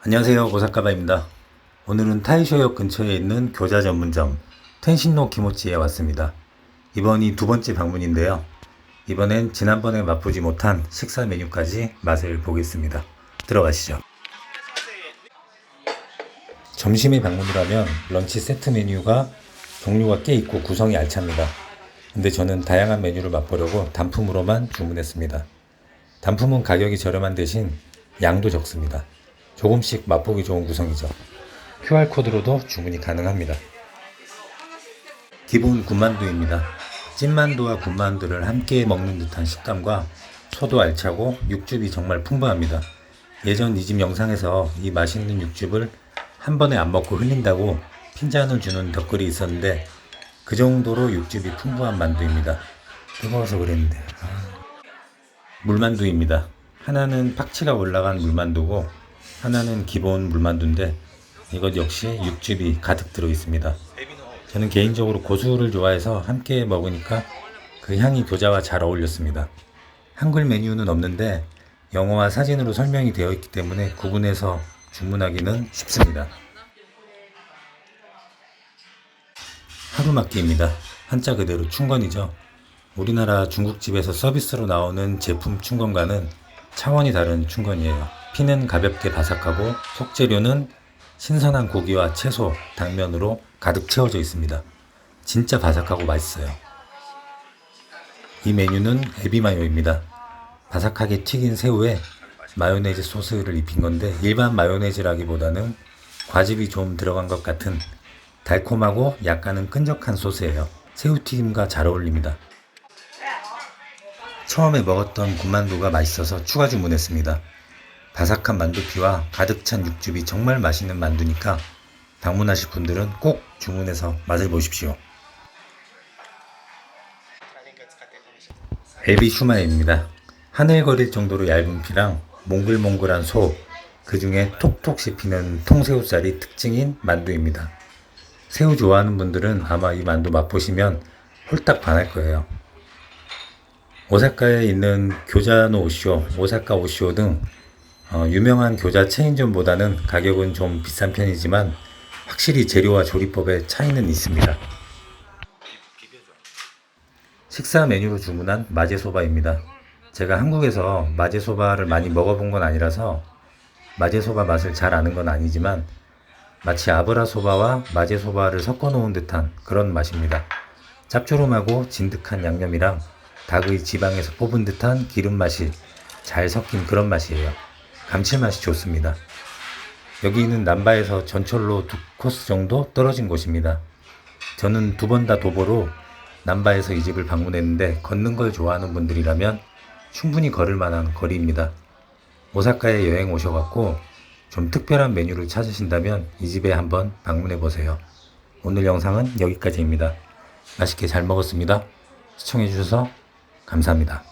안녕하세요. 고사카바입니다. 오늘은 타이쇼역 근처에 있는 교자 전문점 텐신노 키모치에 왔습니다. 이번이 두 번째 방문인데요. 이번엔 지난번에 맛보지 못한 식사 메뉴까지 맛을 보겠습니다. 들어가시죠. 점심에 방문이라면 런치 세트 메뉴가 종류가 꽤 있고 구성이 알찹니다. 근데 저는 다양한 메뉴를 맛보려고 단품으로만 주문했습니다. 단품은 가격이 저렴한 대신 양도 적습니다. 조금씩 맛보기 좋은 구성이죠. QR코드로도 주문이 가능합니다. 기본 군만두입니다. 찐만두와 군만두를 함께 먹는 듯한 식감과 소도 알차고 육즙이 정말 풍부합니다. 예전 이 집 영상에서 이 맛있는 육즙을 한 번에 안 먹고 흘린다고 핀잔을 주는 덧글이 있었는데 그 정도로 육즙이 풍부한 만두입니다. 뜨거워서 그랬는데. 아. 물만두입니다. 하나는 팍치가 올라간 물만두고 하나는 기본 물만두인데 이것 역시 육즙이 가득 들어 있습니다. 저는 개인적으로 고수를 좋아해서 함께 먹으니까 그 향이 교자와 잘 어울렸습니다. 한글 메뉴는 없는데 영어와 사진으로 설명이 되어 있기 때문에 구분해서 주문하기는 쉽습니다. 하루막기입니다. 한자 그대로 충건이죠. 우리나라 중국집에서 서비스로 나오는 제품 충건과는 차원이 다른 충건이에요. 피는 가볍게 바삭하고 속재료는 신선한 고기와 채소, 당면으로 가득 채워져 있습니다. 진짜 바삭하고 맛있어요. 이 메뉴는 에비마요입니다. 바삭하게 튀긴 새우에 마요네즈 소스를 입힌 건데 일반 마요네즈라기보다는 과즙이 좀 들어간 것 같은 달콤하고 약간은 끈적한 소스예요. 새우튀김과 잘 어울립니다. 처음에 먹었던 군만두가 맛있어서 추가 주문했습니다. 바삭한 만두피와 가득 찬 육즙이 정말 맛있는 만두니까 방문하실 분들은 꼭 주문해서 맛을 보십시오. 에비 슈마입니다. 하늘거릴 정도로 얇은 피랑 몽글몽글한 소, 그 중에 톡톡 씹히는 통새우살이 특징인 만두입니다. 새우 좋아하는 분들은 아마 이 만두 맛보시면 홀딱 반할 거예요. 오사카에 있는 교자노 오쇼, 오사카 오쇼 등 어, 유명한 교자 체인점보다는 가격은 좀 비싼 편이지만 확실히 재료와 조리법에 차이는 있습니다. 식사 메뉴로 주문한 마제소바입니다. 제가 한국에서 마제소바를 많이 먹어본 건 아니라서 마제소바 맛을 잘 아는 건 아니지만 마치 아브라소바와 마제소바를 섞어 놓은 듯한 그런 맛입니다. 짭조름하고 진득한 양념이랑 닭의 지방에서 뽑은 듯한 기름 맛이 잘 섞인 그런 맛이에요. 감칠맛이 좋습니다. 여기는 남바에서 전철로 두 코스 정도 떨어진 곳입니다. 저는 두 번 다 도보로 남바에서 이 집을 방문했는데 걷는 걸 좋아하는 분들이라면 충분히 걸을 만한 거리입니다. 오사카에 여행 오셔갖고 좀 특별한 메뉴를 찾으신다면 이 집에 한번 방문해 보세요. 오늘 영상은 여기까지입니다. 맛있게 잘 먹었습니다. 시청해 주셔서 감사합니다.